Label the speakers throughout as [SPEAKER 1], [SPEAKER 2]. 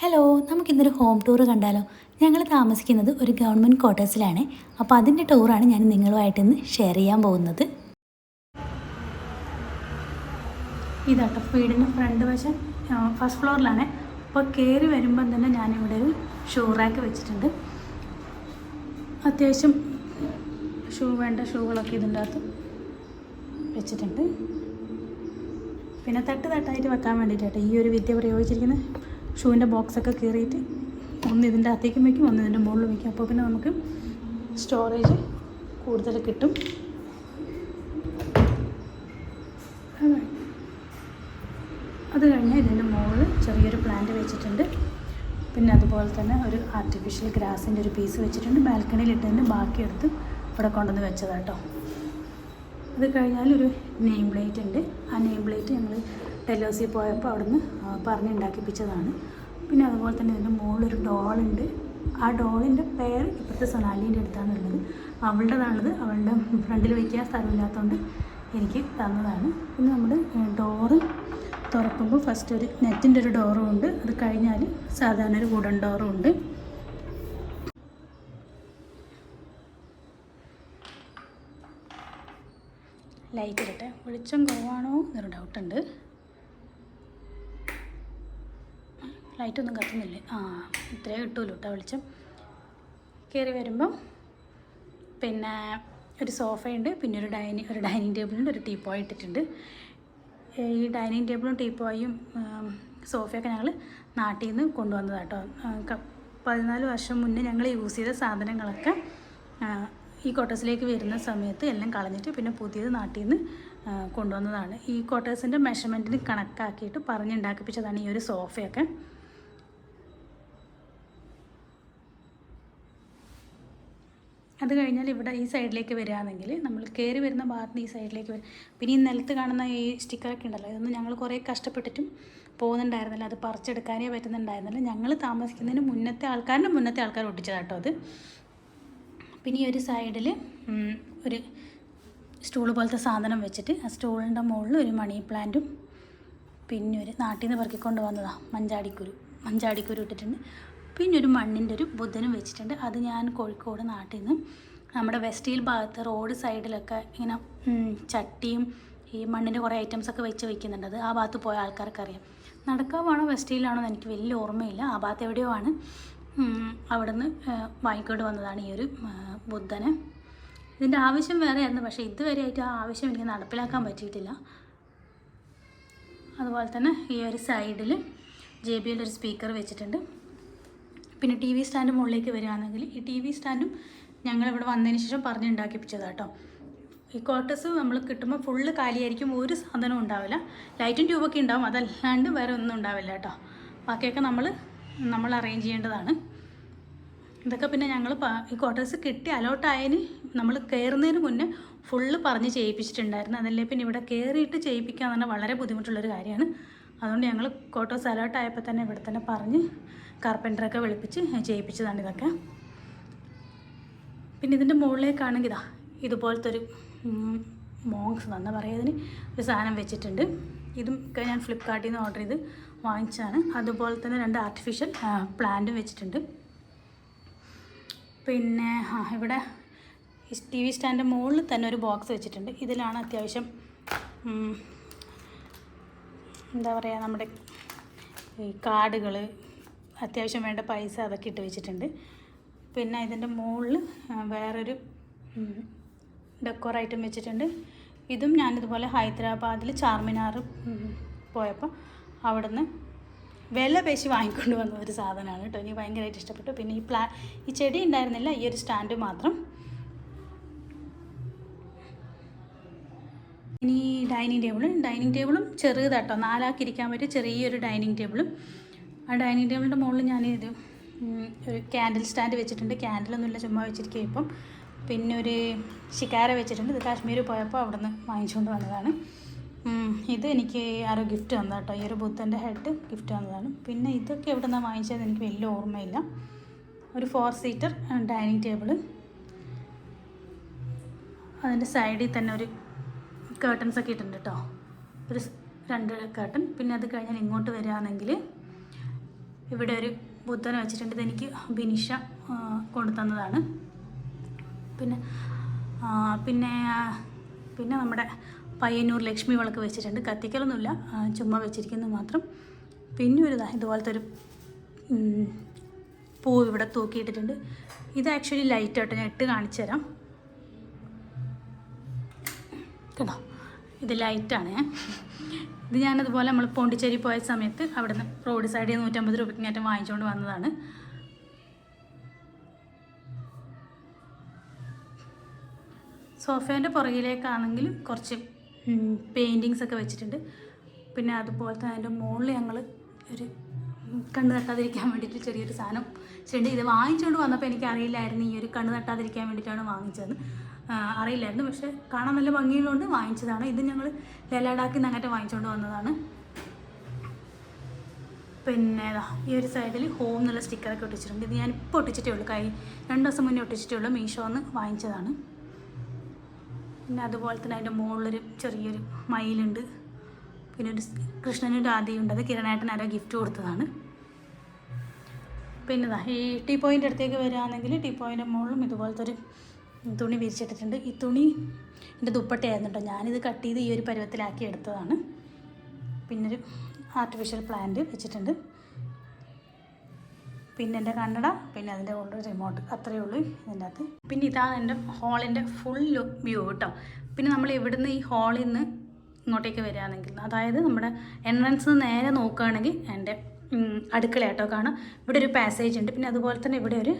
[SPEAKER 1] Hello നമുക്കിന്നൊരു home tour കണ്ടാലോ? ഞങ്ങൾ താമസിക്കുന്നത് ഒരു ഗവൺമെന്റ് ക്വാർട്ടേഴ്സിലാണ് അപ്പോൾ അതിന്റെ ടൂറാണ് ഞാൻ നിങ്ങളുമായിട്ട് ഇന്ന് ഷെയർ ചെയ്യാൻ പോകുന്നത്. ഇതാട്ടോ വീടിന്റെ ഫ്രണ്ട് വശം ഫസ്റ്റ് ഫ്ലോറിലാണ് അപ്പോൾ കയറി വരുമ്പം തന്നെ ഞാനിവിടെ ഒരു ഷൂ റാക്ക് വെച്ചിട്ടുണ്ട്. അത്യാവശ്യം ഷൂ വേണ്ട ഷൂകളൊക്കെ ഇതിന്റെ അകത്ത് വെച്ചിട്ടുണ്ട്. പിന്നെ തട്ട് തട്ടായിട്ട് വെക്കാൻ വേണ്ടിയിട്ടാട്ടോ ഈ ഒരു വിദ്യ പ്രയോഗിച്ചിരിക്കുന്നത്. ഷൂവിന്റെ ബോക്സൊക്കെ കീറിയിട്ട് ഒന്ന് ഇതിന്റെ അകത്തേക്കും വയ്ക്കും ഒന്ന് ഇതിന്റെ മുകളിൽ വയ്ക്കും. അപ്പോൾ പിന്നെ നമുക്ക് സ്റ്റോറേജ് കൂടുതൽ കിട്ടും. അത് കഴിഞ്ഞ് ഇതിന്റെ മുകളിൽ ചെറിയൊരു പ്ലാന്റ് വെച്ചിട്ടുണ്ട്. പിന്നെ അതുപോലെ തന്നെ ഒരു ആർട്ടിഫിഷ്യൽ ഗ്രാസിന്റെ ഒരു പീസ് വെച്ചിട്ടുണ്ട്. ബാൽക്കണിയിൽ ബാക്കി എടുത്ത് ഇവിടെ കൊണ്ടുവന്ന് വെച്ചതാട്ടോ. അത് കഴിഞ്ഞാൽ ഒരു നെയിം പ്ലേറ്റ് ഉണ്ട്. ആ നെയിം പ്ലേറ്റ് ഞങ്ങൾ ടെലോസിൽ പോയപ്പോൾ അവിടുന്ന് പറഞ്ഞുണ്ടാക്കിപ്പിച്ചതാണ് പിന്നെ അതുപോലെ തന്നെ ഇതിന്റെ മുകളിലൊരു ഡോളുണ്ട്. ആ ഡോളിന്റെ പേര് ഇപ്പോഴത്തെ സൊനാലിന്റെ അടുത്താണുള്ളത് അവളുടേതാണുള്ളത്. അവളുടെ ഫ്രണ്ടിൽ വയ്ക്കാൻ സ്ഥലമില്ലാത്തതുകൊണ്ട് എനിക്ക് തന്നതാണ്. പിന്നെ നമ്മൾ ഡോറ് തുറക്കുമ്പോൾ ഫസ്റ്റ് ഒരു നെറ്റിന്റെ ഒരു ഡോറും ഉണ്ട്. അത് കഴിഞ്ഞാൽ സാധാരണ ഒരു വുഡൻ ഡോറും ഉണ്ട്. ലൈറ്റ് ഇരട്ടെ വെളിച്ചം കുറവാണോ എന്നൊരു ഡൗട്ടുണ്ട് ലൈറ്റൊന്നും കത്തുന്നില്ലേ. ആ ഇത്രേ കിട്ടുമല്ലോ കേട്ടോ വെളിച്ചം. കയറി വരുമ്പം പിന്നെ ഒരു സോഫയുണ്ട് പിന്നെ ഒരു ഡൈനിങ് ഒരു ഡൈനിങ് ടേബിളുണ്ട് ഒരു ടീപ്പോയി ഇട്ടിട്ടുണ്ട്. ഈ ഡൈനിങ് ടേബിളും ടീപ്പോയും സോഫയൊക്കെ ഞങ്ങൾ നാട്ടിൽ നിന്ന് കൊണ്ടുവന്നതാട്ടോ പതിനാല് വർഷം മുന്നേ ഞങ്ങൾ യൂസ് ചെയ്ത സാധനങ്ങളൊക്കെ ഈ ക്വാർട്ടേഴ്സിലേക്ക് വരുന്ന സമയത്ത് എല്ലാം കളഞ്ഞിട്ട് പിന്നെ പുതിയത് നാട്ടിൽ നിന്ന് കൊണ്ടുവന്നതാണ്. ഈ ക്വാർട്ടേഴ്സിന്റെ മെഷർമെന്റിന് കണക്കാക്കിയിട്ട് പറഞ്ഞുണ്ടാക്കിപ്പിച്ചതാണ് ഈ ഒരു സോഫയൊക്കെ. അത് കഴിഞ്ഞാൽ ഇവിടെ ഈ സൈഡിലേക്ക് വരികയാണെങ്കിൽ നമ്മൾ കയറി വരുന്ന ഭാഗത്ത് ഈ സൈഡിലേക്ക് വരും പിന്നെ ഈ നിലത്ത് കാണുന്ന ഈ സ്റ്റിക്കറൊക്കെ ഉണ്ടല്ലോ ഇതൊന്നും ഞങ്ങൾ കുറേ കഷ്ടപ്പെട്ടിട്ടും പോകുന്നുണ്ടായിരുന്നില്ല. അത് പറിച്ചെടുക്കാനേ പറ്റുന്നുണ്ടായിരുന്നില്ല. ഞങ്ങൾ താമസിക്കുന്നതിന് മുന്നത്തെ ആൾക്കാരുടെ മുന്നത്തെ ആൾക്കാർ ഒട്ടിച്ചതാട്ടോ അത്. പിന്നെ ഈ ഒരു സൈഡിൽ ഒരു സ്റ്റൂൾ പോലത്തെ സാധനം വെച്ചിട്ട് ആ സ്റ്റൂളിന്റെ മുകളിൽ ഒരു മണി പ്ലാന്റും പിന്നെ ഒരു നാട്ടിൽ നിന്ന് പെറുക്കിക്കൊണ്ട് വന്നതാണ് മഞ്ചാടിക്കുരു. മഞ്ചാടിക്കുരു ഇട്ടിട്ടുണ്ട്. പിന്നെ ഒരു മണ്ണിന്റെ ഒരു ബുദ്ധനും വെച്ചിട്ടുണ്ട്. അത് ഞാൻ കോഴിക്കോട് നാട്ടിൽ നിന്ന് നമ്മുടെ വെസ്റ്റ് ഹിൽ ഭാഗത്ത് റോഡ് സൈഡിലൊക്കെ ഇങ്ങനെ ചട്ടിയും ഈ മണ്ണിന്റെ കുറേ ഐറ്റംസ് ഒക്കെ വെച്ച് വയ്ക്കുന്നുണ്ട് അത് ആ ഭാഗത്ത് പോയ ആൾക്കാർക്ക് അറിയാം നടക്കാവാണോ വെസ്റ്റ് ഹില്ലാണോ എന്ന് എനിക്ക് വലിയ ഓർമ്മയില്ല. ആ ഭാഗത്ത് എവിടെയോ ആണ്. അവിടുന്ന് വാങ്ങിക്കൊണ്ട് വന്നതാണ് ഈ ഒരു ബുദ്ധനെ ഇതിന്റെ ആവശ്യം വേറെ ആയിരുന്നു പക്ഷേ ഇതുവരെ ആയിട്ട് ആ ആവശ്യം എനിക്ക് നടപ്പിലാക്കാൻ പറ്റിയിട്ടില്ല. അതുപോലെ തന്നെ ഈ ഒരു സൈഡിൽ ജെ ബി ഒരു സ്പീക്കർ വെച്ചിട്ടുണ്ട്. പിന്നെ ടി വി സ്റ്റാൻഡ് മുകളിലേക്ക് വരികയാണെങ്കിൽ ഈ ടി വി സ്റ്റാൻഡും ഞങ്ങളിവിടെ വന്നതിന് ശേഷം പറഞ്ഞുണ്ടാക്കിപ്പിച്ചതാണ് കേട്ടോ ഈ ക്വാർട്ടേഴ്സ് നമ്മൾ കിട്ടുമ്പോൾ ഫുള്ള് കാലിയായിരിക്കും ഒരു സാധനവും ഉണ്ടാവില്ല. ലൈറ്റും ട്യൂബൊക്കെ ഉണ്ടാവും അതല്ലാണ്ട് വേറെ ഒന്നും ഉണ്ടാവില്ല കേട്ടോ ബാക്കിയൊക്കെ നമ്മൾ നമ്മൾ അറേഞ്ച് ചെയ്യേണ്ടതാണ്. ഇതൊക്കെ പിന്നെ ഞങ്ങൾ ഈ ക്വാർട്ടേഴ്സ് കിട്ടി അലോട്ടായതിന് നമ്മൾ കയറുന്നതിന് മുന്നേ ഫുള്ള് പറഞ്ഞ് ചെയ്യിപ്പിച്ചിട്ടുണ്ടായിരുന്നു. അതല്ലേ പിന്നെ ഇവിടെ കയറിയിട്ട് ചെയ്യിപ്പിക്കുക എന്ന് പറഞ്ഞാൽ വളരെ ബുദ്ധിമുട്ടുള്ളൊരു കാര്യമാണ്. അതുകൊണ്ട് ഞങ്ങൾ ക്വാർട്ടേഴ്സ് അലോട്ടായപ്പോൾ തന്നെ ഇവിടെ തന്നെ പറഞ്ഞ് കാർപ്പന്ററൊക്കെ വിളിപ്പിച്ച് ചെയ്യിപ്പിച്ചതാണ് ഇതൊക്കെ. പിന്നെ ഇതിന്റെ മുകളിലേക്കാണെങ്കിൽ ഇതാ ഇതുപോലത്തെ ഒരു മോങ്സ് എന്നാ പറയുന്നതിന് ഒരു സാധനം വെച്ചിട്ടുണ്ട്. ഇതും ഞാൻ ഫ്ലിപ്പ്കാർട്ടിൽ നിന്ന് ഓർഡർ ചെയ്ത് വാങ്ങിച്ചതാണ്. അതുപോലെ തന്നെ രണ്ട് ആർട്ടിഫിഷ്യൽ പ്ലാന്റും വെച്ചിട്ടുണ്ട്. പിന്നെ ഇവിടെ ടി വി സ്റ്റാൻഡിന്റെ മുകളിൽ തന്നെ ഒരു ബോക്സ് വെച്ചിട്ടുണ്ട്. ഇതിലാണ് അത്യാവശ്യം എന്താ പറയുക നമ്മുടെ ഈ കാർഡുകൾ അത്യാവശ്യം വേണ്ട പൈസ അതൊക്കെ ഇട്ട് വെച്ചിട്ടുണ്ട്. പിന്നെ ഇതിന്റെ മുകളിൽ വേറൊരു ഡെക്കോർ ഐറ്റം വെച്ചിട്ടുണ്ട്. ഇതും ഞാനിതുപോലെ ഹൈദരാബാദിൽ ചാർമിനാർ പോയപ്പോൾ അവിടുന്ന് വില പേശി വാങ്ങിക്കൊണ്ട് വന്ന ഒരു സാധനമാണ് കേട്ടോ. എനിക്ക് ഭയങ്കരമായിട്ട് ഇഷ്ടപ്പെട്ടു. പിന്നെ ഈ പ്ലാ ഈ ചെടി ഉണ്ടായിരുന്നില്ല ഈ ഒരു സ്റ്റാൻഡ് മാത്രം. ഇനി ഡൈനിങ് ടേബിളും ഡൈനിങ് ടേബിളും ചെറുതാട്ടോ. നാലാക്കി ഇരിക്കാൻ പറ്റിയ ചെറിയൊരു ഡൈനിങ് ടേബിളും. ആ ഡൈനിങ് ടേബിളിന്റെ മുകളിൽ ഞാൻ ഇത് ഒരു ക്യാൻഡിൽ സ്റ്റാൻഡ് വെച്ചിട്ടുണ്ട്. ക്യാൻഡിലൊന്നുമില്ല ചുമ്മാ വെച്ചിരിക്കുക ഇപ്പം. പിന്നെ ഒരു ശിക്കാര വെച്ചിട്ടുണ്ട്. ഇത് കാശ്മീർ പോയപ്പോൾ അവിടെ നിന്ന് വാങ്ങിച്ചുകൊണ്ട് വന്നതാണ്. ഇത് എനിക്ക് ആരോ ഗിഫ്റ്റ് തന്നത് കേട്ടോ. ഈ ഒരു ബുദ്ധന്റെ ഹെഡ് ഗിഫ്റ്റ് തന്നതാണ്. പിന്നെ ഇതൊക്കെ എവിടെ നിന്നാണ് വാങ്ങിച്ചതെന്ന് എനിക്ക് വലിയ ഓർമ്മയില്ല. ഒരു ഫോർ സീറ്റർ ഡൈനിങ് ടേബിൾ അതിന്റെ സൈഡിൽ തന്നെ ഒരു കേട്ടൻസൊക്കെ ഇട്ടുണ്ട് കേട്ടോ. ഒരു രണ്ട് കേട്ടൻ പിന്നെ അത് കഴിഞ്ഞാൽ ഇങ്ങോട്ട് വരികയാണെങ്കിൽ ഇവിടെ ഒരു ബുദ്ധനെ വെച്ചിട്ടുണ്ട്. ഇതെനിക്ക് ബിനിഷ കൊണ്ടു തന്നതാണ് പിന്നെ പിന്നെ പിന്നെ നമ്മുടെ പയ്യന്നൂർ ലക്ഷ്മി വിളക്ക് വെച്ചിട്ടുണ്ട്. കത്തിക്കലൊന്നുമില്ല. ചുമ്മാ വെച്ചിരിക്കുന്നത് മാത്രം. പിന്നെ ഒരു ഇതുപോലത്തെ ഒരു പൂവ് ഇവിടെ തൂക്കിയിട്ടിട്ടുണ്ട്. ഇത് ആക്ച്വലി ലൈറ്റ് ആട്ടോ. ഞാൻ ഇട്ട് കാണിച്ചു തരാം. കേട്ടോ ഇത് ലൈറ്റാണ് ഇത് ഞാനതുപോലെ നമ്മൾ പോണ്ടിച്ചേരി പോയ സമയത്ത് അവിടെ നിന്ന് റോഡ് സൈഡിൽ നൂറ്റമ്പത് രൂപയ്ക്ക് ഞാൻ വാങ്ങിച്ചുകൊണ്ട് വന്നതാണ്. സോഫേന്റെ പുറകിലേക്കാണെങ്കിലും കുറച്ച് പെയിന്റിങ്സ് ഒക്കെ വെച്ചിട്ടുണ്ട്. പിന്നെ അതുപോലെ തന്നെ അതിന്റെ മുകളിൽ ഞങ്ങൾ ഒരു കണ്ണു തട്ടാതിരിക്കാൻ വേണ്ടിയിട്ട് ചെറിയൊരു സാധനം ചെണ്ട് ഇത് വാങ്ങിച്ചുകൊണ്ട് വന്നപ്പോൾ എനിക്കറിയില്ലായിരുന്നു ഈ ഒരു കണ്ണ് തട്ടാതിരിക്കാൻ വേണ്ടിയിട്ടാണ് വാങ്ങിച്ചത് അറിയില്ലായിരുന്നു. പക്ഷേ കാണാൻ നല്ല ഭംഗിയുള്ളതുകൊണ്ട് വാങ്ങിച്ചതാണ്. ഇത് ഞങ്ങൾ ലലാഡാക്കിൽ നിന്ന് വാങ്ങിച്ചുകൊണ്ട് വന്നതാണ്. പിന്നെ ഈ ഒരു സൈഡിൽ ഹോം എന്നുള്ള സ്റ്റിക്കറൊക്കെ ഒട്ടിച്ചിട്ടുണ്ട്. ഇത് ഞാൻ ഇപ്പോൾ ഒട്ടിച്ചിട്ടേ ഉള്ളൂ. കൈ രണ്ട് ദിവസം മുന്നേ ഒട്ടിച്ചിട്ടേ ഉള്ളൂ. മീഷോന്ന് വാങ്ങിച്ചതാണ്. പിന്നെ അതുപോലെ തന്നെ അതിന്റെ മുകളിലൊരു ചെറിയൊരു മയിലുണ്ട്. പിന്നെ ഒരു കൃഷ്ണനൊരു കൃഷ്ണനും രാധയുണ്ട് അത് കിരണേട്ടൻ ആരോ ഗിഫ്റ്റ് കൊടുത്തതാണ്. പിന്നെ ഈ ടീ പോയിന്റെ അടുത്തേക്ക് വരികയാണെങ്കിൽ ടീ പോയിന്റെ മുകളിലും ഇതുപോലത്തെ ഒരു തുണി വിരിച്ചിട്ടിട്ടുണ്ട്. ഈ തുണി എന്റെ ദുപ്പട്ടയായിരുന്നു കേട്ടോ ഞാനിത് കട്ട് ചെയ്ത് ഈ ഒരു പരുവത്തിലാക്കി എടുത്തതാണ്. പിന്നൊരു ആർട്ടിഫിഷ്യൽ പ്ലാന്റ് വെച്ചിട്ടുണ്ട്. പിന്നെ എന്റെ കണ്ണട പിന്നെ അതിന്റെ ഉള്ള റിമോട്ട് അത്രയേ ഉള്ളൂ ഇതിന്റെ അകത്ത്. പിന്നെ ഇതാണ് എന്റെ ഹാളിന്റെ ഫുൾ വ്യൂ കേട്ടോ. പിന്നെ നമ്മൾ ഇവിടുന്ന് ഈ ഹാളിൽ നിന്ന് ഇങ്ങോട്ടേക്ക് വരികയാണെങ്കിൽ അതായത് നമ്മുടെ എൻട്രൻസ് നേരെ നോക്കുകയാണെങ്കിൽ എന്റെ അടുക്കള കേട്ടോ കാണാം. ഇവിടെ ഒരു പാസേജ് ഉണ്ട്. പിന്നെ അതുപോലെ തന്നെ ഇവിടെ ഒരു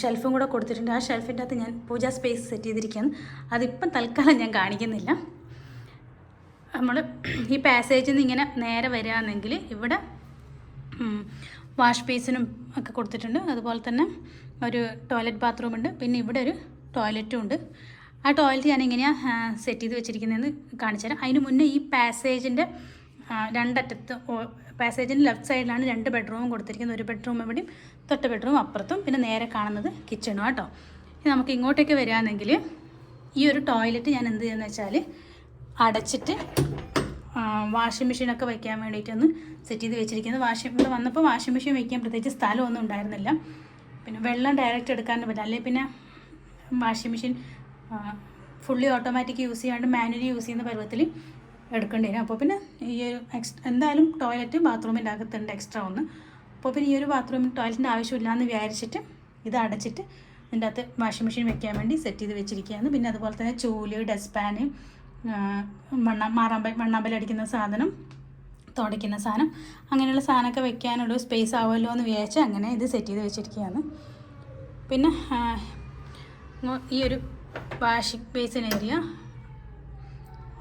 [SPEAKER 1] ഷെൽഫും കൂടെ കൊടുത്തിട്ടുണ്ട്. ആ ഷെൽഫിന്റെ അകത്ത് ഞാൻ പൂജാ സ്പേസ് സെറ്റ് ചെയ്തിരിക്കുകയാണ്. അതിപ്പം തൽക്കാലം ഞാൻ കാണിക്കുന്നില്ല. നമ്മൾ ഈ പാസേജിൽ നിന്ന് ഇങ്ങനെ നേരെ വരികയാണെങ്കിൽ ഇവിടെ വാഷ് ബേസിനും ഒക്കെ കൊടുത്തിട്ടുണ്ട്. അതുപോലെ തന്നെ ഒരു ടോയ്ലറ്റ് ബാത്റൂം ഉണ്ട്. പിന്നെ ഇവിടെ ഒരു ടോയ്ലറ്റും ഉണ്ട്. ആ ടോയ്ലറ്റ് ഞാൻ എങ്ങനെയാണ് സെറ്റ് ചെയ്ത് വെച്ചിരിക്കുന്നതെന്ന് കാണിച്ചു തരാം അതിന് മുന്നേ ഈ പാസേജിന്റെ രണ്ടറ്റത്ത് പാസേജിന്റെ ലെഫ്റ്റ് സൈഡിലാണ് രണ്ട് ബെഡ്റൂമും കൊടുത്തിരിക്കുന്നത്. ഒരു ബെഡ്റൂം എവിടെയും തൊട്ട് ബെഡ്റൂം അപ്പുറത്തും. പിന്നെ നേരെ കാണുന്നത് കിച്ചണും കേട്ടോ ഇനി നമുക്ക് ഇങ്ങോട്ടേക്ക് വരികയാണെങ്കിൽ ഈ ഒരു ടോയ്ലറ്റ് ഞാൻ എന്ത് ചെയ്യുന്നത് വെച്ചാൽ അടച്ചിട്ട് വാഷിംഗ് മെഷീനൊക്കെ വയ്ക്കാൻ വേണ്ടിയിട്ടൊന്ന് സെറ്റ് ചെയ്ത് വെച്ചിരിക്കുന്നത് വാഷിംഗ് ഇവിടെ വന്നപ്പോൾ വാഷിംഗ് മെഷീൻ വയ്ക്കാൻ പ്രത്യേകിച്ച് സ്ഥലമൊന്നും ഉണ്ടായിരുന്നില്ല. പിന്നെ വെള്ളം ഡയറക്റ്റ് എടുക്കാനും പറ്റില്ല. അല്ലെങ്കിൽ പിന്നെ washing machine fully automatic use ചെയ്യാണ്ട് മാനുവലി യൂസ് ചെയ്യുന്ന പരുവത്തിൽ എടുക്കേണ്ടി വരും അപ്പോൾ പിന്നെ ഈ ഒരു എക്സ് എന്തായാലും ടോയ്ലറ്റ് ബാത്റൂമിന്റെ അകത്തുണ്ട് എക്സ്ട്രാ ഒന്ന്. അപ്പോൾ പിന്നെ ഈ ഒരു ബാത്റൂമിൽ ടോയ്ലറ്റിന്റെ ആവശ്യമില്ല എന്ന് വിചാരിച്ചിട്ട് ഇത് അടച്ചിട്ട് ഇതിന്റെ അകത്ത് വാഷിംഗ് മെഷീൻ വെക്കാൻ വേണ്ടി സെറ്റ് ചെയ്ത് വെച്ചിരിക്കുകയാണ്. പിന്നെ അതുപോലെ തന്നെ ചൂൽ ഡസ്റ്റ്പാന് മണ്ണ മാറാമ്പ മണ്ണാമ്പൽ അടിക്കുന്ന സാധനം തുടയ്ക്കുന്ന സാധനം അങ്ങനെയുള്ള സാധനമൊക്കെ വെക്കാനുള്ള സ്പേസ് ആവുമല്ലോ എന്ന് വിചാരിച്ച് അങ്ങനെ ഇത് സെറ്റ് ചെയ്ത് വെച്ചിരിക്കുകയാണ്. പിന്നെ ഈ ഒരു വാഷിംഗ് ബേസിൻ ഏരിയ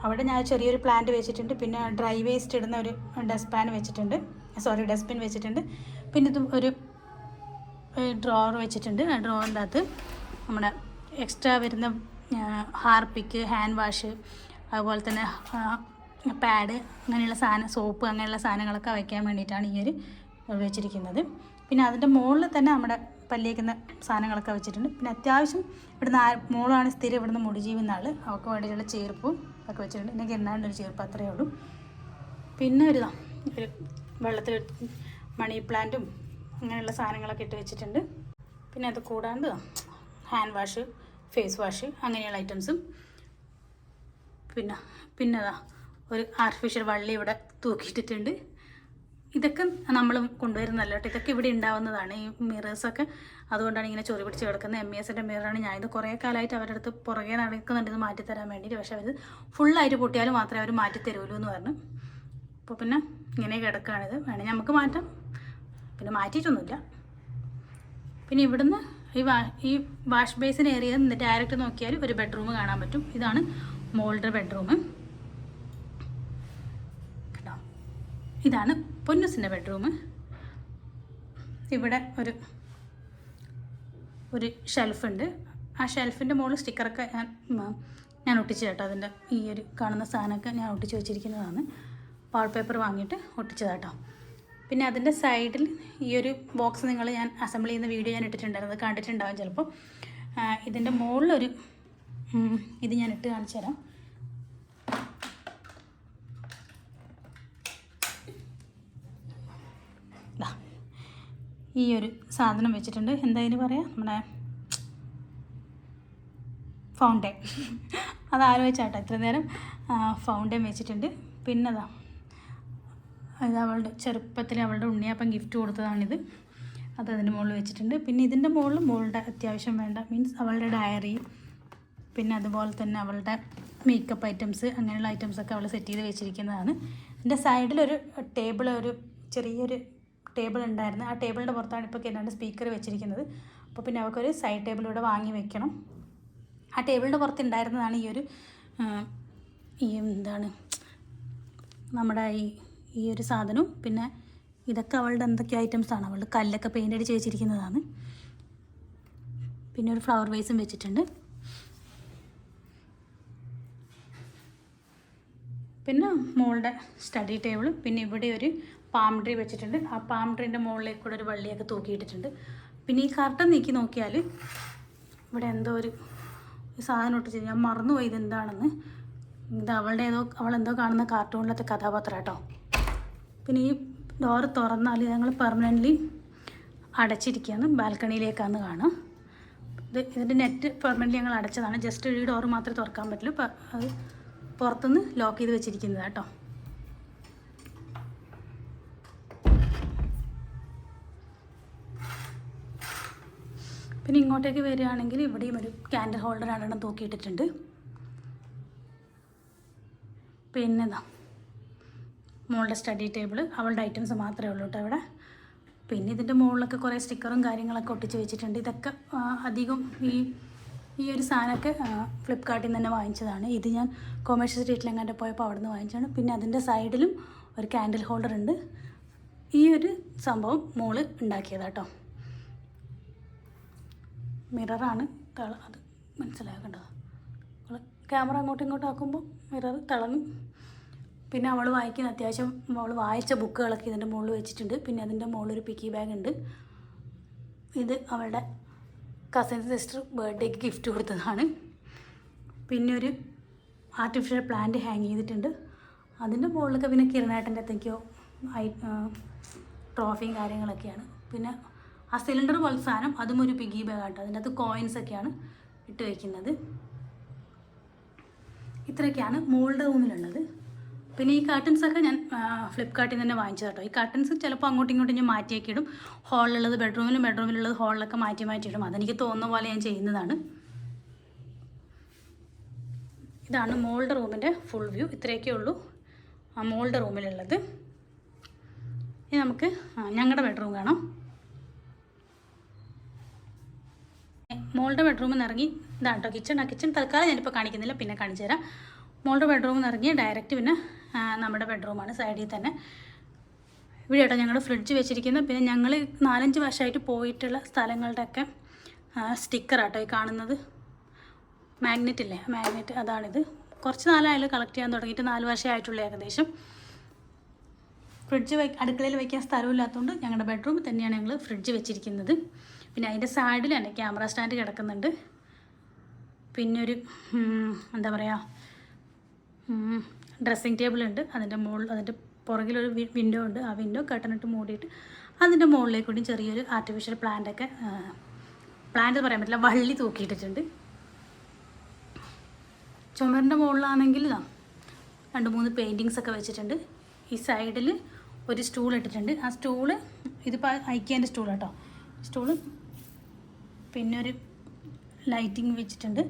[SPEAKER 1] അവിടെ ഞാൻ ചെറിയൊരു പ്ലാന്റ് വെച്ചിട്ടുണ്ട്. പിന്നെ ഡ്രൈ വേസ്റ്റ് ഇടുന്ന ഒരു ഡസ്റ്റ്പാൻ വെച്ചിട്ടുണ്ട്. സോറി ഡസ്റ്റ്ബിൻ വെച്ചിട്ടുണ്ട്. പിന്നെ ഇത് ഒരു ഡ്രോവർ വെച്ചിട്ടുണ്ട്. ആ ഡ്രോവറിന്റെ അകത്ത് നമ്മുടെ എക്സ്ട്രാ വരുന്ന ഹാർപ്പിക്ക് ഹാൻഡ് വാഷ് അതുപോലെ തന്നെ പാഡ് അങ്ങനെയുള്ള സാധനം സോപ്പ് അങ്ങനെയുള്ള സാധനങ്ങളൊക്കെ വയ്ക്കാൻ വേണ്ടിയിട്ടാണ് ഈ ഒരു വെച്ചിരിക്കുന്നത്. പിന്നെ അതിന്റെ മുകളിൽ തന്നെ നമ്മുടെ പല്ലിയേക്കുന്ന സാധനങ്ങളൊക്കെ വെച്ചിട്ടുണ്ട്. പിന്നെ അത്യാവശ്യം ഇവിടുന്ന് ആ മോളാണ് സ്ഥിരം ഇവിടുന്ന് മുടിജീവുന്ന ആൾ അവൾക്ക് വേണ്ടിയിട്ടുള്ള ചേർപ്പും ഒക്കെ വെച്ചിട്ടുണ്ട്. പിന്നെ ഗിരണാണ്ട് ഒരു ചേർപ്പ് അത്രയേ ഉള്ളൂ. പിന്നെ ഒരു ഒരു വെള്ളത്തിൽ മണി പ്ലാന്റും അങ്ങനെയുള്ള സാധനങ്ങളൊക്കെ ഇട്ട് വെച്ചിട്ടുണ്ട്. പിന്നെ അത് കൂടാണ്ട് ഹാൻഡ് വാഷ് ഫേസ് വാഷ് അങ്ങനെയുള്ള ഐറ്റംസും. പിന്നെ പിന്നെ ഒരു ആർട്ടിഫിഷ്യൽ വള്ളി ഇവിടെ തൂക്കിയിട്ടിട്ടുണ്ട്. ഇതൊക്കെ നമ്മൾ കൊണ്ടുവരുന്നതല്ല കേട്ടോ? ഇതൊക്കെ ഇവിടെ ഉണ്ടാവുന്നതാണ്. ഈ മിറേഴ്സൊക്കെ അതുകൊണ്ടാണ് ഇങ്ങനെ ചൊറി പിടിച്ച് കിടക്കുന്നത്. എം എസിന്റെ മിററാണ് ഞാൻ ഇത് കുറേ കാലമായിട്ട് അവരുടെ അടുത്ത് പുറകെ നടക്കുന്നുണ്ട് ഇത് മാറ്റിത്തരാൻ വേണ്ടിയിട്ട്. പക്ഷേ അവർ ഫുള്ളായിട്ട് പൊട്ടിയാലും മാത്രമേ അവർ മാറ്റി തരുള്ളൂ എന്ന് പറഞ്ഞു. അപ്പോൾ പിന്നെ ഇങ്ങനെ കിടക്കുകയാണിത്. വേണമെങ്കിൽ നമുക്ക് മാറ്റാം. പിന്നെ മാറ്റിയിട്ടൊന്നുമില്ല. പിന്നെ ഇവിടുന്ന് ഈ വാ ഈ വാഷ് ബേസിൻ ഏരിയ ഡയറക്റ്റ് നോക്കിയാൽ ഒരു ബെഡ്റൂം കാണാൻ പറ്റും. ഇതാണ് മോളുടെ ബെഡ്റൂം കേട്ടോ ഇതാണ് പൊന്നുസിന്റെ ബെഡ്റൂം. ഇവിടെ ഒരു ഒരു ഷെൽഫുണ്ട്. ആ ഷെൽഫിന്റെ മുകളിൽ സ്റ്റിക്കറൊക്കെ ഞാൻ ഞാൻ ഒട്ടിച്ചു കേട്ടോ. അതിന്റെ ഈ ഒരു കാണുന്ന സാധനമൊക്കെ ഞാൻ ഒട്ടിച്ച് വെച്ചിരിക്കുന്നതാണ്. വാൾപേപ്പർ വാങ്ങിയിട്ട് ഒട്ടിച്ചതാട്ടോ. പിന്നെ അതിന്റെ സൈഡിൽ ഈ ഒരു ബോക്സ് നിങ്ങൾ ഞാൻ അസംബിൾ ചെയ്യുന്ന വീഡിയോ ഞാൻ ഇട്ടിട്ടുണ്ടായിരുന്നു. കണ്ടിട്ടുണ്ടാവും ചിലപ്പോൾ. ഇതിന്റെ മുകളിലൊരു ഇത് ഞാൻ ഇട്ട് കാണിച്ചു തരാം. ഈ ഒരു സാധനം വെച്ചിട്ടുണ്ട്. എന്താ ഇതിന് പറയാം? നമ്മുടെ ഫൗണ്ടൻ അത് ആലോചിച്ചാട്ടോ ഇത്ര നേരം. ഫൗണ്ടൻ വെച്ചിട്ടുണ്ട്. പിന്നെ അതാ ഇത് അവളുടെ ചെറുപ്പത്തിൽ അവളുടെ ഉണ്ണിയപ്പം ഗിഫ്റ്റ് കൊടുത്തതാണിത്. അത് അതിന്റെ മുകളിൽ വെച്ചിട്ടുണ്ട്. പിന്നെ ഇതിന്റെ മുകളിൽ മോളുടെ അത്യാവശ്യം വേണ്ട. മീൻസ് അവളുടെ ഡയറി പിന്നെ അതുപോലെ തന്നെ അവളുടെ മേക്കപ്പ് ഐറ്റംസ് അങ്ങനെയുള്ള ഐറ്റംസൊക്കെ അവൾ സെറ്റ് ചെയ്ത് വെച്ചിരിക്കുന്നതാണ്. എന്റെ സൈഡിലൊരു ടേബിൾ ഒരു ചെറിയൊരു ടേബിൾ ഉണ്ടായിരുന്നു. ആ ടേബിളിന്റെ പുറത്താണ് ഇപ്പോൾ ഏതാണ്ട് സ്പീക്കർ വെച്ചിരിക്കുന്നത്. അപ്പോൾ പിന്നെ അവൾക്കൊരു സൈഡ് ടേബിൾ ഇവിടെ വാങ്ങി വെക്കണം. ആ ടേബിളിന്റെ പുറത്ത് ഉണ്ടായിരുന്നതാണ് ഈ ഒരു ഈ എന്താണ് നമ്മുടെ ഈ ഈ ഒരു സാധനവും. പിന്നെ ഇതൊക്കെ അവളുടെ എന്തൊക്കെ ഐറ്റംസാണ് അവളുടെ കല്ലൊക്കെ പെയിന്റ് അടിച്ച് വെച്ചിരിക്കുന്നതാണ്. പിന്നെ ഒരു ഫ്ലവർ വേസും വെച്ചിട്ടുണ്ട്. പിന്നെ മോളുടെ സ്റ്റഡി ടേബിൾ പിന്നെ ഇവിടെ ഒരു പാം ട്രീ വെച്ചിട്ടുണ്ട്. ആ പാം ട്രീന്റെ മുകളിലേക്ക് കൂടെ ഒരു വള്ളിയൊക്കെ തൂക്കിയിട്ടിട്ടുണ്ട്. പിന്നെ ഈ കർട്ടൻ നീക്കി നോക്കിയാൽ ഇവിടെ എന്തോ ഒരു സാധനം ഇട്ട് ഞാൻ മറന്നുപോയി ഇതെന്താണെന്ന്. ഇത് അവളുടെ ഏതോ അവളെന്തോ കാണുന്ന കാർട്ടൂണിലത്തെ കഥാപാത്രം കേട്ടോ. പിന്നെ ഈ ഡോർ തുറന്നാൽ ഞങ്ങൾ പെർമനന്റ്ലി അടച്ചിരിക്കുകയാണ്. ബാൽക്കണിയിലേക്കാണ് കാണാം ഇത് ഇതിന്റെ നെറ്റ് പെർമനന്റ്ലി ഞങ്ങൾ അടച്ചതാണ്. ജസ്റ്റ് ഒരു ഡോർ മാത്രമേ തുറക്കാൻ പറ്റുള്ളൂ. അത് പുറത്തുനിന്ന് ലോക്ക് ചെയ്ത് വെച്ചിരിക്കുന്നത് കേട്ടോ. പിന്നെ ഇങ്ങോട്ടേക്ക് വരികയാണെങ്കിൽ ഇവിടെയും ഒരു ക്യാൻഡിൽ ഹോൾഡർ രണ്ടെണ്ണം തൂക്കിയിട്ടിട്ടുണ്ട്. പിന്നെ മോളുടെ സ്റ്റഡി ടേബിൾ അവളുടെ ഐറ്റംസ് മാത്രമേ ഉള്ളൂ കേട്ടോ അവിടെ. പിന്നെ ഇതിന്റെ മുകളിലൊക്കെ കുറേ സ്റ്റിക്കറും കാര്യങ്ങളൊക്കെ ഒട്ടിച്ച് വെച്ചിട്ടുണ്ട്. ഇതൊക്കെ അധികം ഈ ഈ ഒരു സാധനമൊക്കെ ഫ്ലിപ്കാർട്ടിൽ നിന്ന് തന്നെ വാങ്ങിച്ചതാണ്. ഇത് ഞാൻ കൊമേഴ്ഷ്യൽ സ്ട്രീറ്റിലെങ്ങാണ്ട് പോയപ്പോൾ അവിടെ നിന്ന് വാങ്ങിച്ചതാണ്. പിന്നെ അതിന്റെ സൈഡിലും ഒരു ക്യാൻഡിൽ ഹോൾഡർ ഉണ്ട്. ഈ ഒരു സംഭവം മോൾ ഉണ്ടാക്കിയതാട്ടോ മിററാണ് തിള അത് മനസ്സിലാക്കേണ്ടത്. അവൾ ക്യാമറ അങ്ങോട്ടും ഇങ്ങോട്ടും ആക്കുമ്പോൾ മിറർ തിളങ്ങും. പിന്നെ അവൾ വായിക്കുന്ന അത്യാവശ്യം അവൾ വായിച്ച ബുക്കുകളൊക്കെ ഇതിന്റെ മുകളിൽ വെച്ചിട്ടുണ്ട്. പിന്നെ അതിന്റെ മുകളിൽ ഒരു പിക്കി ബാഗ് ഉണ്ട്. ഇത് അവളുടെ കസിൻ സിസ്റ്റർ ബർത്ത്ഡേക്ക് ഗിഫ്റ്റ് കൊടുത്തതാണ്. പിന്നെ ഒരു ആർട്ടിഫിഷ്യൽ പ്ലാന്റ് ഹാങ് ചെയ്തിട്ടുണ്ട്. അതിന്റെ മുകളിലൊക്കെ പിന്നെ കിരണേട്ടന്റെ ഐ ട്രോഫിയും കാര്യങ്ങളൊക്കെയാണ്. പിന്നെ ആ സിലിണ്ടർ പോലെ സാധനം അതും ഒരു പിഗി ബാഗാട്ടോ അതിന്റെ അകത്ത് കോയിൻസ് ഒക്കെയാണ് ഇട്ട് വയ്ക്കുന്നത് ഇത്രയൊക്കെയാണ് മോൾഡ് റൂമിലുള്ളത് പിന്നെ ഈ കർട്ടൻസ് ഒക്കെ ഞാൻ ഫ്ലിപ്കാർട്ടിൽ നിന്ന് തന്നെ വാങ്ങിച്ചത് കേട്ടോ ഈ കർട്ടൻസ് ചിലപ്പോൾ അങ്ങോട്ടും ഇങ്ങോട്ടും ഞാൻ മാറ്റിയൊക്കെ ഇടും. ഹാളിലുള്ളത് ബെഡ്റൂമിലും ബെഡ്റൂമിലുള്ളത് ഹാളിലൊക്കെ മാറ്റി മാറ്റി ഇടും. അതെനിക്ക് തോന്നുന്ന പോലെ ഞാൻ ചെയ്യുന്നതാണ്. ഇതാണ് മോളുടെ റൂമിന്റെ ഫുൾ വ്യൂ ഇത്രയൊക്കെ ഉള്ളൂ ആ മോളുടെ റൂമിലുള്ളത് ഇനി നമുക്ക് ഞങ്ങളുടെ ബെഡ്റൂം കാണാം. മോളുടെ ബെഡ്റൂമിൽ നിന്ന് ഇറങ്ങി. ഇതാണ് കേട്ടോ കിച്ചൺ കിച്ചൺ തൽക്കാലം ഞാനിപ്പോൾ കാണിക്കുന്നില്ല പിന്നെ കാണിച്ചു തരാം. മോളുടെ ബെഡ്റൂമിൽ നിന്ന് ഇറങ്ങി ഡയറക്റ്റ് പിന്നെ നമ്മുടെ ബെഡ്റൂമാണ് സൈഡിൽ തന്നെ. ഇവിടെ കേട്ടോ ഞങ്ങൾ ഫ്രിഡ്ജ് വെച്ചിരിക്കുന്നത് പിന്നെ ഞങ്ങൾ നാലഞ്ച് വർഷമായിട്ട് പോയിട്ടുള്ള സ്ഥലങ്ങളുടെയൊക്കെ സ്റ്റിക്കറാട്ടോ ഈ കാണുന്നത്. മാഗ്നറ്റ് ഇല്ലേ? മാഗ്നറ്റ് അതാണിത്. കുറച്ച് നാലായാലും കളക്ട് ചെയ്യാൻ തുടങ്ങിയിട്ട് നാല് വർഷമായിട്ടുള്ള ഏകദേശം. ഫ്രിഡ്ജ് അടുക്കളയിൽ വയ്ക്കാൻ സ്ഥലമില്ലാത്തതുകൊണ്ട് ഞങ്ങളുടെ ബെഡ്റൂമിൽ തന്നെയാണ് ഞങ്ങൾ ഫ്രിഡ്ജ് വെച്ചിരിക്കുന്നത്. പിന്നെ അതിന്റെ സൈഡിൽ തന്നെ ക്യാമറ സ്റ്റാൻഡ് കിടക്കുന്നുണ്ട്. പിന്നെ ഒരു എന്താ പറയുക ഡ്രസ്സിങ് ടേബിൾ ഉണ്ട്. അതിന്റെ മുകളിൽ അതിന്റെ പുറകിലൊരു വിൻഡോ ഉണ്ട്. ആ വിൻഡോ കട്ടനിട്ട് മൂടിയിട്ട് അതിന്റെ മുകളിലേക്ക് കൂടി ചെറിയൊരു ആർട്ടിഫിഷ്യൽ പ്ലാന്റൊക്കെ പ്ലാന്റ് പറയാൻ പറ്റില്ല വള്ളി തൂക്കിയിട്ടിട്ടുണ്ട്. ചുമരിന്റെ മുകളിലാണെങ്കിൽ രണ്ട് മൂന്ന് പെയിന്റിങ്സ് ഒക്കെ വെച്ചിട്ടുണ്ട്. ഈ സൈഡിൽ ഒരു സ്റ്റൂൾ ഇട്ടിട്ടുണ്ട്. ആ സ്റ്റൂൾ ഇതിപ്പോൾ ഐക്കിയന്റെ സ്റ്റൂൾ കേട്ടോ സ്റ്റൂൾ പിന്നെ ഒരു ലൈറ്റിംഗ് വെച്ചിട്ടുണ്ട്.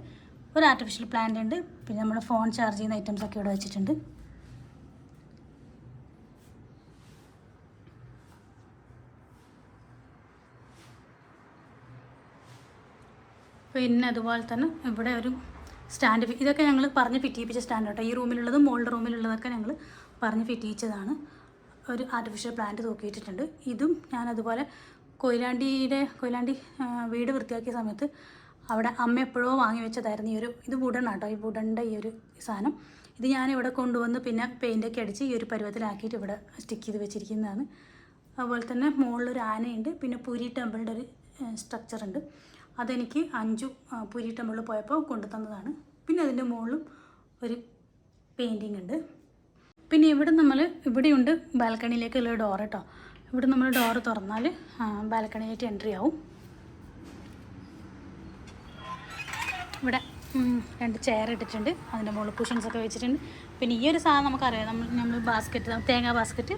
[SPEAKER 1] ഒരു ആർട്ടിഫിഷ്യൽ പ്ലാന്റ് ഉണ്ട്. പിന്നെ നമ്മുടെ ഫോൺ ചാർജ് ചെയ്യുന്ന ഐറ്റംസ് ഒക്കെ ഇവിടെ വെച്ചിട്ടുണ്ട്. പിന്നെ അതുപോലെ തന്നെ ഇവിടെ ഒരു സ്റ്റാൻഡ് ഇതൊക്കെ ഞങ്ങൾ പറഞ്ഞ് ഫിറ്റ് ചെയ്യിപ്പിച്ച സ്റ്റാൻഡ് കേട്ടോ ഈ റൂമിലുള്ളതും മോൾഡ് റൂമിലുള്ളതൊക്കെ ഞങ്ങൾ പറഞ്ഞ് ഫിറ്റ് ചെയ്യിച്ചതാണ് ഒരു ആർട്ടിഫിഷ്യൽ പ്ലാന്റ് തൂക്കിയിട്ടിട്ടുണ്ട്. ഇതും ഞാൻ അതുപോലെ കൊയിലാണ്ടിയുടെ കൊയിലാണ്ടി വീട് വൃത്തിയാക്കിയ സമയത്ത് അവിടെ അമ്മ എപ്പോഴോ വാങ്ങി വെച്ചതായിരുന്നു ഈ ഒരു ഇത് വുഡൺ ആട്ടോ ഈ വുഡന്റെ ഈ ഒരു സാധനം. ഇത് ഞാൻ ഇവിടെ കൊണ്ടുവന്ന് പിന്നെ പെയിന്റൊക്കെ അടിച്ച് ഈ ഒരു പരുവത്തിലാക്കിയിട്ട് ഇവിടെ സ്റ്റിക്ക് ചെയ്ത് വെച്ചിരിക്കുന്നതാണ്. അതുപോലെ തന്നെ മുകളിലൊരു ആനയുണ്ട് പിന്നെ പുരി ടെമ്പിളിന്റെ ഒരു സ്ട്രക്ചറുണ്ട്. അതെനിക്ക് അഞ്ചു പുരി ടെമ്പിളിൽ പോയപ്പോൾ കൊണ്ടു തന്നതാണ് പിന്നെ അതിന്റെ മുകളിലും ഒരു പെയിന്റിങ് ഉണ്ട് പിന്നെ ഇവിടെ നമ്മൾ ഇവിടെയുണ്ട് ബാൽക്കണിയിലേക്കുള്ള ഡോർ കേട്ടോ. ഇവിടെ നമ്മൾ ഡോറ് തുറന്നാൽ ബാൽക്കണിയായിട്ട് എൻട്രി ആവും. ഇവിടെ രണ്ട് ചെയർ ഇട്ടിട്ടുണ്ട്. അതിന്റെ മുകളിൽ കുഷൻസ് ഒക്കെ വെച്ചിട്ടുണ്ട്. പിന്നെ ഈ ഒരു സാധനം നമുക്കറിയാം. നമ്മൾ നമ്മൾ ബാസ്ക്കറ്റ് തേങ്ങാ ബാസ്ക്കറ്റ്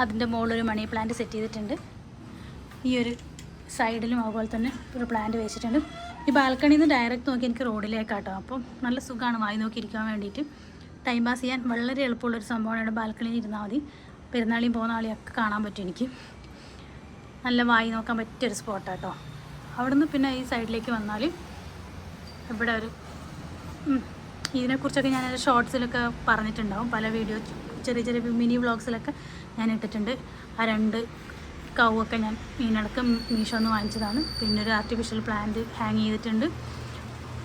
[SPEAKER 1] അതിന്റെ മുകളിൽ ഒരു മണി പ്ലാന്റ് സെറ്റ് ചെയ്തിട്ടുണ്ട്. ഈ ഒരു സൈഡിലും അതുപോലെ തന്നെ ഒരു പ്ലാന്റ് വെച്ചിട്ടുണ്ട്. ഈ ബാൽക്കണിയിൽ നിന്ന് ഡയറക്റ്റ് നോക്കി എനിക്ക് റോഡിലേക്കാട്ടോ. അപ്പം നല്ല സുഖമാണ് വായി നോക്കി ഇരിക്കാൻ വേണ്ടിയിട്ട്. ടൈം പാസ് ചെയ്യാൻ വളരെ എളുപ്പമുള്ളൊരു സംഭവമാണ് ബാൽക്കണിയിൽ ഇരുന്നാൽ മതി. പെരുന്നാളിയും പോകുന്ന ഒക്കെ കാണാൻ പറ്റും എനിക്ക്. നല്ല വായി നോക്കാൻ പറ്റിയൊരു സ്പോട്ടാട്ടോ അവിടെ നിന്ന് പിന്നെ ഈ സൈഡിലേക്ക് വന്നാൽ ഇവിടെ ഒരു ഇതിനെക്കുറിച്ചൊക്കെ ഞാൻ ഷോർട്സിലൊക്കെ പറഞ്ഞിട്ടുണ്ടാവും. പല വീഡിയോ ചെറിയ ചെറിയ മിനി വ്ളോഗ്സിലൊക്കെ ഞാൻ ഇട്ടിട്ടുണ്ട്. ആ രണ്ട് കൗവൊക്കെ ഞാൻ മീനടക്കം മീഷോ നിന്ന് വാങ്ങിച്ചതാണ്. പിന്നെ ഒരു ആർട്ടിഫിഷ്യൽ പ്ലാന്റ് ഹാങ് ചെയ്തിട്ടുണ്ട്.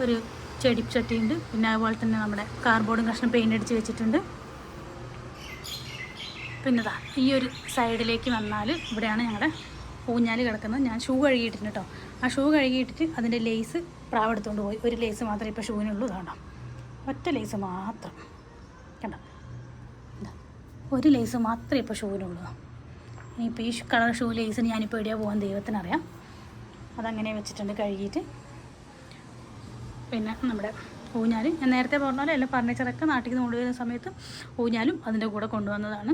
[SPEAKER 1] ഒരു ചെടി ചട്ടിയുണ്ട്. പിന്നെ അതുപോലെ തന്നെ നമ്മുടെ കാർബോർഡും കഷ്ണം പെയിന്റ് അടിച്ച് വെച്ചിട്ടുണ്ട്. പിന്നെ ഇതാ ഈ ഒരു സൈഡിലേക്ക് വന്നാൽ ഇവിടെയാണ് ഞങ്ങളുടെ ഊഞ്ഞാൽ കിടക്കുന്നത്. ഞാൻ ഷൂ കഴുകിയിട്ടുണ്ട് കേട്ടോ ആ ഷൂ കഴുകിയിട്ടിട്ട് അതിന്റെ ലേസ് പ്രാവ് എടുത്തുകൊണ്ട് പോയി. ഒരു ലേസ് മാത്രമേ ഇപ്പോൾ ഷൂവിനുള്ളൂ കേട്ടോ ഒറ്റ ലേസ് മാത്രം. കണ്ടോ? ഒരു ലേസ് മാത്രമേ ഇപ്പോൾ ഷൂവിനുള്ളൂ ഇനിയിപ്പോൾ ഈ കളർ ഷൂ ലേസിന് ഞാനിപ്പോൾ എവിടെയാണ് പോകാൻ ദൈവത്തിനറിയാം. അതങ്ങനെ വെച്ചിട്ടുണ്ട് കഴുകിയിട്ട്. പിന്നെ നമ്മുടെ ഊഞ്ഞാൽ ഞാൻ നേരത്തെ പറഞ്ഞ പോലെ എല്ലാ ഫർണിച്ചറൊക്കെ നാട്ടിൽ നിന്ന് കൊണ്ടുവരുന്ന സമയത്ത് ഊഞ്ഞാലും അതിന്റെ കൂടെ കൊണ്ടുവന്നതാണ്.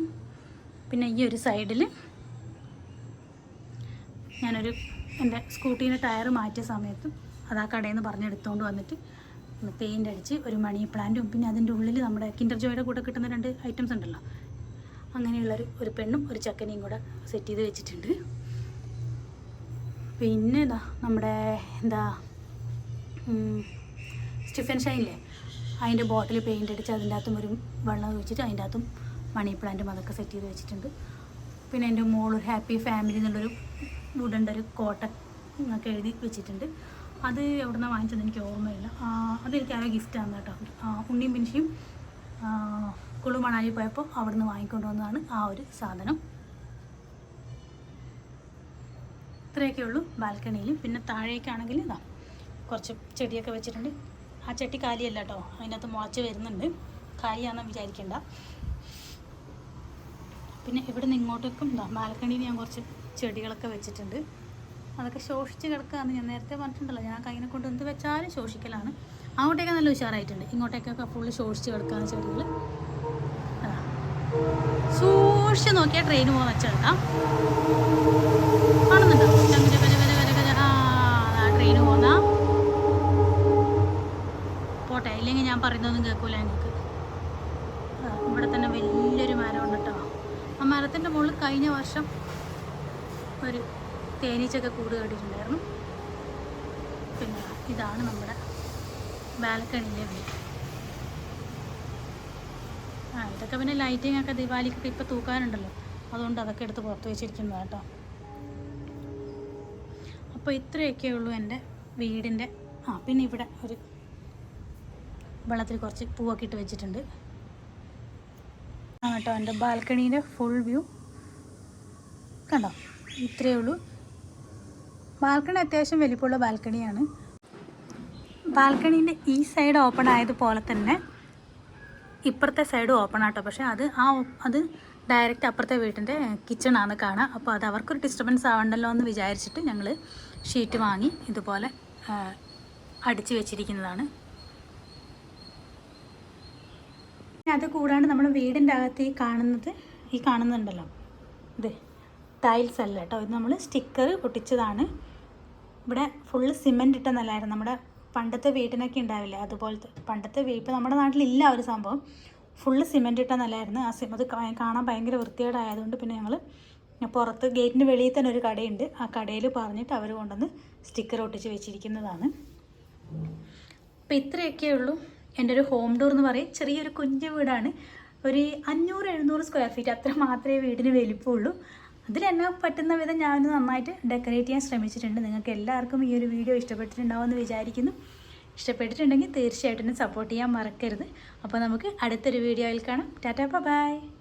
[SPEAKER 1] പിന്നെ ഈ ഒരു സൈഡിൽ ഞാനൊരു എന്റെ സ്കൂട്ടീന്റെ ടയർ മാറ്റിയ സമയത്തും അത് ആ കടയിൽ നിന്ന് പറഞ്ഞെടുത്തുകൊണ്ട് വന്നിട്ട് പെയിന്റ് അടിച്ച് ഒരു മണി പ്ലാന്റും പിന്നെ അതിന്റെ ഉള്ളിൽ നമ്മുടെ കിൻഡർ ജോയുടെ കൂടെ കിട്ടുന്ന രണ്ട് ഐറ്റംസ് ഉണ്ടല്ലോ. അങ്ങനെയുള്ളൊരു ഒരു പെണ്ണും ഒരു ചക്കനെയും കൂടെ സെറ്റ് ചെയ്ത് വെച്ചിട്ടുണ്ട്. പിന്നെ ഇതാ നമ്മുടെ എന്താ സ്റ്റിഫൻ ഷൈനില്ലേ? അതിന്റെ ബോട്ടിൽ പെയിന്റ് അടിച്ച് അതിന്റെ അകത്തും ഒരു വെള്ളം ഒഴിച്ചിട്ട് അതിന്റെ അകത്തും മണി പ്ലാന്റും അതൊക്കെ സെറ്റ് ചെയ്ത് വെച്ചിട്ടുണ്ട്. പിന്നെ എന്റെ മോൾ ഹാപ്പി ഫാമിലി എന്നുള്ളൊരു വുഡന്റെ ഒരു കോട്ട ഒക്കെ എഴുതി വെച്ചിട്ടുണ്ട്. അത് എവിടെ നിന്ന് വാങ്ങിച്ചത് എനിക്ക് ഓർമ്മയില്ല. അതെനിക്ക് ആരോ ഗിഫ്റ്റാണ് കേട്ടോ. ഉണ്ണിയും പിൻഷിയും കുളു മണാലി പോയപ്പോൾ അവിടെ നിന്ന് വാങ്ങിക്കൊണ്ട് വന്നതാണ് ആ ഒരു സാധനം. ഇത്രയൊക്കെ ഉള്ളൂ ബാൽക്കണിയിൽ. പിന്നെ താഴേക്കാണെങ്കിൽ ഇതാ കുറച്ച് ചെടിയൊക്കെ വെച്ചിട്ടുണ്ട്. ആ ചട്ടി കാലിയല്ല കേട്ടോ അതിനകത്ത് മുളച്ച് വരുന്നുണ്ട്. കാലിയാണെന്ന് വിചാരിക്കണ്ട. പിന്നെ ഇവിടെ നിന്ന് ഇങ്ങോട്ടേക്കും ബാൽക്കണിയിൽ ഞാൻ കുറച്ച് ചെടികളൊക്കെ വെച്ചിട്ടുണ്ട്. അതൊക്കെ ശോഷിച്ച് കിടക്കുകയെന്ന് ഞാൻ നേരത്തെ പറഞ്ഞിട്ടുണ്ടല്ലോ. ഞാൻ കൈനെ കൊണ്ട് എന്ത് വെച്ചാലും ശോഷിക്കലാണ്. അങ്ങോട്ടേക്ക് നല്ല ഉഷാറായിട്ടുണ്ട്. ഇങ്ങോട്ടേക്കൊക്കെ ഫുള്ള് ശോഷിച്ച് കിടക്കുകയാണ് ചെടികൾ സൂക്ഷിച്ച് നോക്കിയാൽ ട്രെയിൻ പോകുന്ന വെച്ചാൽ ട്രെയിൻ പോട്ടെ ഇല്ലെങ്കിൽ ഞാൻ പറയുന്നതൊന്നും കേൾക്കൂല നിങ്ങൾക്ക് ഇവിടെ തന്നെ വലിയൊരു മരമുണ്ട് കേട്ടോ. ആ മരത്തിന്റെ മുകളിൽ കഴിഞ്ഞ വർഷം ഒരു തേനീച്ചൊക്കെ കൂട് കണ്ടിട്ടുണ്ടായിരുന്നു പിന്നെ ഇതാണ് നമ്മുടെ ബാൽക്കണിയിലെ വീട്. ആ ഇതൊക്കെ പിന്നെ ലൈറ്റിംഗ് ഒക്കെ ദിവാലിക്കൊക്കെ ഇപ്പോൾ തൂക്കാനുണ്ടല്ലോ. അതുകൊണ്ട് അതൊക്കെ എടുത്ത് പുറത്ത് വെച്ചിരിക്കുന്നു കേട്ടോ. അപ്പോൾ ഇത്രയൊക്കെ ഉള്ളൂ എന്റെ വീടിന്റെ ആ പിന്നെ ഇവിടെ ഒരു വെള്ളത്തിൽ കുറച്ച് പൂവൊക്കെ ഇട്ട് വെച്ചിട്ടുണ്ട്. കേട്ടോ എന്റെ ബാൽക്കണീന്റെ ഫുൾ വ്യൂ കണ്ടോ? ഇത്രയേ ഉള്ളൂ. ബാൽക്കണി അത്യാവശ്യം വലിപ്പമുള്ള ബാൽക്കണിയാണ്. ബാൽക്കണീന്റെ ഈ സൈഡ് ഓപ്പൺ ആയതുപോലെ തന്നെ ഇപ്പുറത്തെ സൈഡ് ഓപ്പൺ ആട്ടോ. പക്ഷേ അത് ആ അത് ഡയറക്റ്റ് അപ്പുറത്തെ വീട്ടിന്റെ കിച്ചണാണ് കാണുക അപ്പോൾ അത് അവർക്കൊരു ഡിസ്റ്റർബൻസ് ആവണ്ടല്ലോ എന്ന് വിചാരിച്ചിട്ട് ഞങ്ങൾ ഷീറ്റ് വാങ്ങി ഇതുപോലെ അടിച്ച് വെച്ചിരിക്കുന്നതാണ്. അത് കൂടാണ്ട് നമ്മൾ വീടിന്റെ അകത്ത് ഈ കാണുന്നത് ഈ കാണുന്നുണ്ടല്ലോ. ഇത് ടൈൽസ് അല്ല കേട്ടോ. ഇത് നമ്മൾ സ്റ്റിക്കർ പൊട്ടിച്ചതാണ്. ഇവിടെ ഫുള്ള് സിമെന്റ് ഇട്ട നിലമായിരുന്നു നമ്മുടെ പണ്ടത്തെ വീട്ടിനൊക്കെ ഉണ്ടാവില്ലേ? അതുപോലത്തെ പണ്ടത്തെ വീ ഇപ്പം നമ്മുടെ നാട്ടിലില്ല ഒരു സംഭവം. ഫുള്ള് സിമെന്റ് ഇട്ട നിലമായിരുന്നു ആ സിമത് കാണാൻ ഭയങ്കര വൃത്തികേടായതുകൊണ്ട് പിന്നെ ഞങ്ങൾ പുറത്ത് ഗേറ്റിന് വെളിയിൽ തന്നെ ഒരു കടയുണ്ട്. ആ കടയിൽ പറഞ്ഞിട്ട് അവർ കൊണ്ടുവന്ന് സ്റ്റിക്കർ ഒട്ടിച്ച് വെച്ചിരിക്കുന്നതാണ്. അപ്പോൾ ഇത്രയൊക്കെ ഉള്ളൂ. എന്റെ ഒരു ഹോം ഡോർ എന്ന് പറയും. ചെറിയൊരു കുഞ്ഞു വീടാണ്. ഒരു അഞ്ഞൂറ് എഴുന്നൂറ് സ്ക്വയർ ഫീറ്റ് അത്ര മാത്രമേ വീടിന് വലിപ്പമുള്ളൂ അതിലെന്നെ പറ്റുന്ന വിധം ഞാൻ നന്നായിട്ട് ഡെക്കറേറ്റ് ചെയ്യാൻ ശ്രമിച്ചിട്ടുണ്ട്. നിങ്ങൾക്ക് എല്ലാവർക്കും ഈ ഒരു വീഡിയോ ഇഷ്ടപ്പെട്ടിട്ടുണ്ടാവുമെന്ന് വിചാരിക്കുന്നു. ഇഷ്ടപ്പെട്ടിട്ടുണ്ടെങ്കിൽ തീർച്ചയായിട്ടും സപ്പോർട്ട് ചെയ്യാൻ മറക്കരുത്. അപ്പോൾ നമുക്ക് അടുത്തൊരു വീഡിയോയിൽ കാണാം. Tata bye